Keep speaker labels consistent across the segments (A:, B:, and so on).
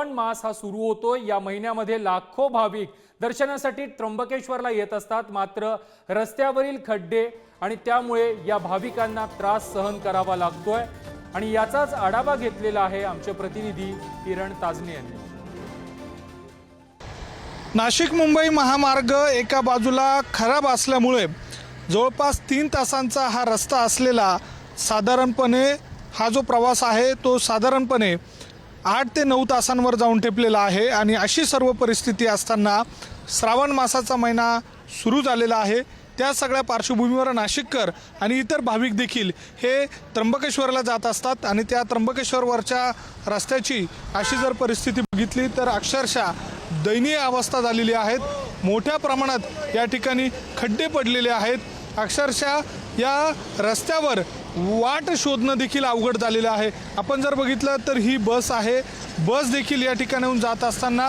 A: श्रावण मास हा सुरू होतो या महिन्यामध्ये लाखो भाविक दर्शनासाठी त्र्यंबकेश्वरला येत असतात. मात्र रस्त्यावरील खड्डे आणि त्यामुळे या भाविकांना त्रास सहन करावा लागतोय. आणि याचाच आढावा घेतलेला आहे आमचे प्रतिनिधी किरण ताजने यांनी.
B: नाशिक मुंबई महामार्ग एका बाजूला खराब असल्यामुळे जवळपास तीन तासांचा हा रस्ता असलेला साधारणपणे हा जो प्रवास आहे तो साधारणपणे आठ ते नऊ तासांवर जाऊन ठेपलेला आहे आणि अशी सर्व परिस्थिती असताना श्रावण मासाचा महिना सुरू झालेला आहे. त्या सगळ्या पार्श्वभूमीवर नाशिककर आणि इतर भाविक देखील हे त्र्यंबकेश्वरला जात असतात आणि त्या त्र्यंबकेश्वरवरच्या रस्त्याची अशी जर परिस्थिती बघितली तर अक्षरशः दयनीय अवस्था झालेली आहेत. मोठ्या प्रमाणात या ठिकाणी खड्डे पडलेले आहेत. अक्षरशः या रस्त्यावर वाट शोधणं देखील अवघड झालेलं आहे. आपण जर बघितलं तर ही बस आहे. बस देखील या ठिकाणाहून जात असताना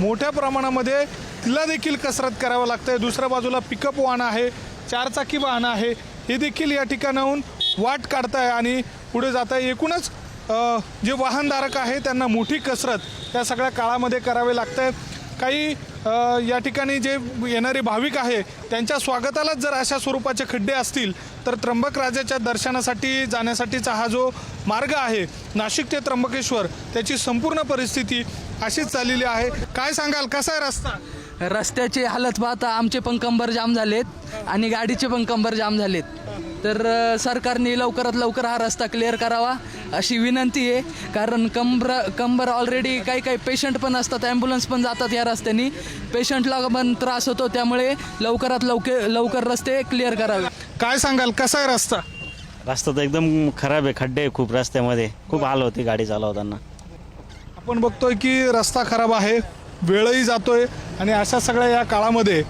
B: मोठ्या प्रमाणामध्ये तिला देखील कसरत करावं लागतं दुसऱ्या बाजूला पिकअप वाहन आहे. चारचाकी वाहनं आहे. हे देखील या ठिकाणाहून वाट काढताय आणि पुढे जात आहे एकूणच जे वाहनधारक आहे त्यांना मोठी कसरत या सगळ्या काळामध्ये करावे लागतं काही या ठिकाणी जे येणारे भाविक आहे त्यांच्या स्वागतालाच जर अशा स्वरूपाचे खड्डे असतील तर त्र्यंबक राजाच्या दर्शनासाठी जाण्यासाठीचा हा जो मार्ग आहे नाशिक ते त्र्यंबकेश्वर त्याची संपूर्ण परिस्थिती अशीच चाललेली आहे. काय सांगाल कसा आहे रस्ता?
C: रस्त्याची हालत पाहता आमचे पण कंबर जाम झालेत आणि गाडीचे पण कंबर जाम झालेत. तर सरकारने लवकरात लवकर हा रस्ता क्लिअर करावा अशी विनंती आहे. कारण कंबर कंबर ऑलरेडी काही काही पेशंट पण असतात ॲम्ब्युलन्स पण जातात या रस्त्याने. पेशंटला पण त्रास होतो त्यामुळे लवकरात लवकर लवकर रस्ते क्लिअर करावे.
B: काय सांगाल कसा आहे रस्ता?
D: रस्ता तर एकदम खराब आहे खड्डे आहे खूप रस्त्यामध्ये. खूप हाल होते गाडी चालवताना.
B: आपण बघतोय की रस्ता खराब आहे वेळही जातोय आणि अशा सगळ्या या काळामध्ये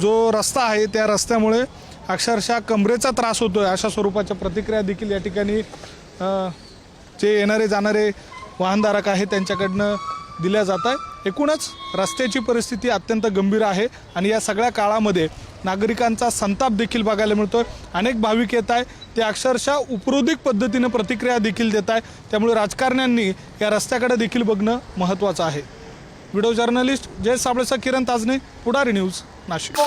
B: जो रस्ता आहे त्या रस्त्यामुळे अक्षरशः कमरेचा त्रास होतोय अशा स्वरूपाच्या प्रतिक्रिया देखील या ठिकाणी जे येणारे जाणारे वाहनधारक आहेत त्यांच्याकडनं दिल्या जात आहे एकूणच रस्त्याची परिस्थिती अत्यंत गंभीर आहे आणि या सगळ्या काळामध्ये नागरिकांचा संताप देखील बघायला मिळतोय. अनेक भाविक येत आहे ते अक्षरशः उपरोधिक पद्धतीनं प्रतिक्रिया देखील देत आहे त्यामुळे राजकारण्यांनी या रस्त्याकडे देखील बघणं महत्त्वाचं आहे. व्हिडिओ जर्नलिस्ट जय साबळेचा किरण ताजने पुढारी न्यूज नाशिक.